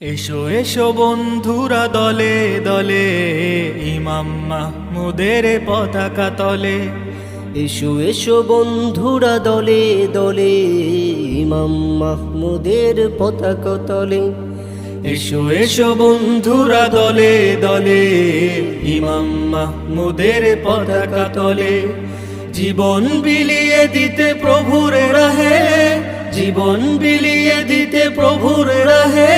এসো এসো বন্ধুরা দলে দলে ইমাম মাহমুদের পতাকা তলে। এসো এসো বন্ধুরা দলে দলে ইমাম মাহমুদের পতাকা তলে। এসো এসো বন্ধুরা দলে দলে ইমাম মাহমুদের পতাকা তলে। জীবন বিলিয়ে দিতে প্রভুর রাহে জীবন বিলিয়ে দিতে প্রভুর রাহে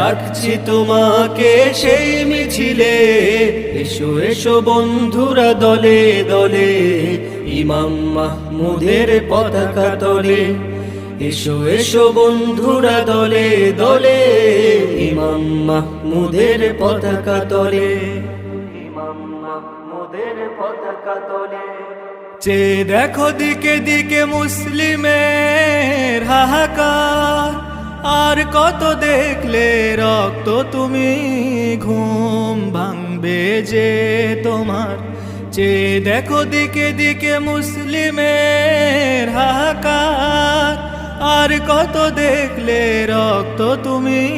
ডাকছি তোমাকে সেই মিছিলে। এসো এসো বন্ধুরা দলে দলে, ইমাম মাহমুদের পতাকা তলে। এসো এসো বন্ধুরা দলে দলে, ইমাম মাহমুদের পতাকা তলে। ইমাম তলে। চে দেখো দিকে দিকে মুসলিমের হাহাকার। আর কত দেখলে রক্ত তুমি ঘুম ভাঙবে যে তোমার? চে দেখো দিকে দিকে মুসলিমের হাহাকার। আর কত দেখলে রক্ত তুমি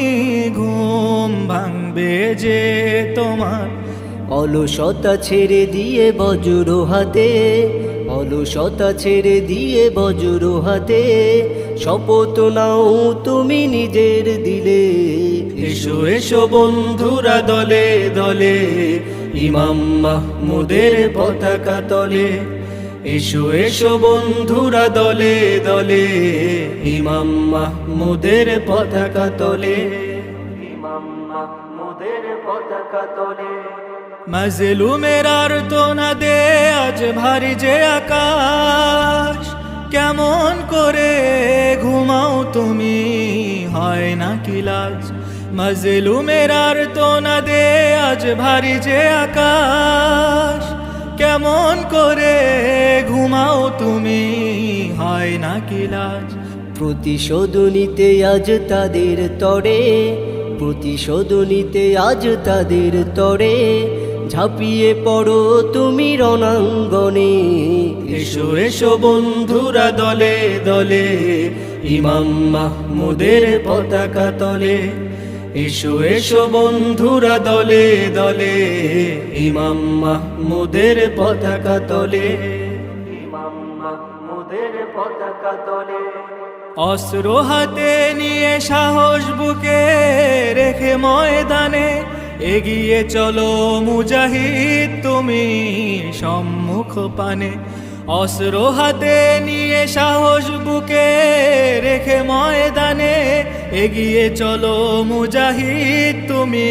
ঘুম ভাঙবে যে তোমার? অলসতা ছেড়ে দিয়ে বজ্র হাতে, অলসতা ছেড়ে দিয়ে বজ্র হাতে, শপথ নাও তুমি নিজের দিলে। এসো এসো বন্ধুরা দলে দলে, ইমাম মাহমুদের পতাকা তলে। এসো এসো বন্ধুরা দলে দলে, ইমাম মাহমুদের পতাকা তলে। ইমাম মাহমুদের পতাকা তলে। মজলুমের আর তো না দে আজ ভারী যে আকাশ, কেমন করে ঘুমাও তুমি? হয় না কি লাজ? মজলুমের আর তো না দে আজ ভারী যে আকাশ, কেমন করে ঘুমাও তুমি? হয় না কি লাজ? প্রতিশোধ নিতে আজ তাদের তরে, প্রতিশোধ নিতে আজ তাদের তরে ঝাঁপিয়ে পড়ো তুমি রণাঙ্গনে। এসো এসো বন্ধুরা দলে দলে ইমাম মাহমুদের পতাকা তলে। এসো এসো বন্ধুরা দলে দলে ইমাম মাহমুদের পতাকা তলে। ইমাম মাহমুদের পতাকা তলে। অস্ত্র হাতে নিয়ে সাহস বুকে রেখে ময়দানে এগিয়ে চলো মুজাহিদ, তুমি সম্মুখ পানে। অস্ত্র হাতে নিয়ে সাহস বুকে রেখে ময়দানে। এগিয়ে চলো মুজাহিদ, তুমি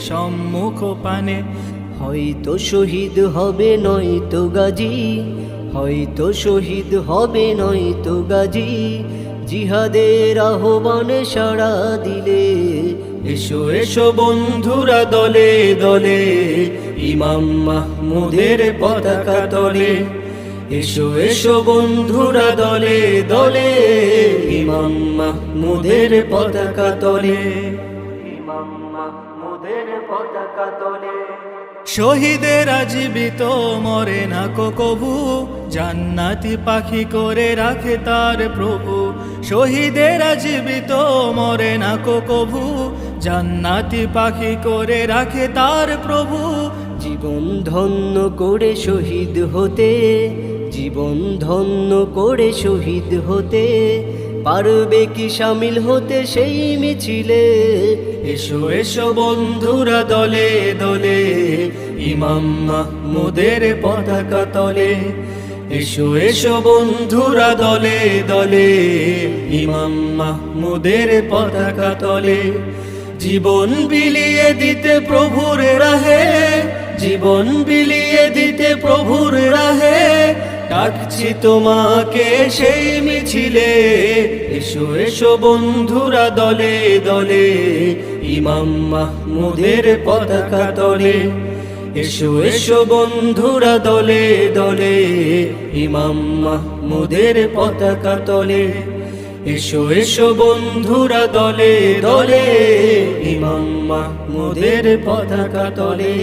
সম্মুখ পানে। হয়তো শহীদ হবে নয়তো গাজী, হয়তো শহীদ হবে নয়তো গাজী। জিহাদের আহ্বান সাড়া দিলে এসো এসো বন্ধুরা দলে দলে। ইমাম মাহমুদের পতাকা তলে। এসো এসো বন্ধুরা দলে দলে। ইমাম মাহমুদের পতাকা তলে। ইমাম মাহমুদের পতাকা তলে। শহীদেরা জীবিত মরে না কবু। জান্নাতি পাখি করে রাখে তার প্রভু। শহীদেরা জীবিত মরে না কবু। জান্নাতি পাখি করে রাখে তার প্রভু। জীবন ধন্য করে শহীদ হতে জীবন ধন্য করে শহীদ হতে পারবে কি সামিল হতে সেই মিছিলে? এসো এসো বন্ধুরা দলে দলে ইমাম মাহমুদের পতাকা তলে। এসো এসো বন্ধুরা দলে দলে ইমাম মাহমুদের পতাকা তলে। জীবন বিলিয়ে দিতে প্রভুর রাহে, জীবন বিলিয়ে দিতে প্রভুর রাহে, ডাকছি তোমাকে সেই মিছিলে, এসো এসো বন্ধুরা দলে দলে, ইমাম মাহমুদের পতাকা তলে। এসো এসো বন্ধুরা দলে দলে, ইমাম মাহমুদের পতাকা তলে। এসো এসো বন্ধুরা দলে দলে ইমাম মাহমুদের পতাকা তলে।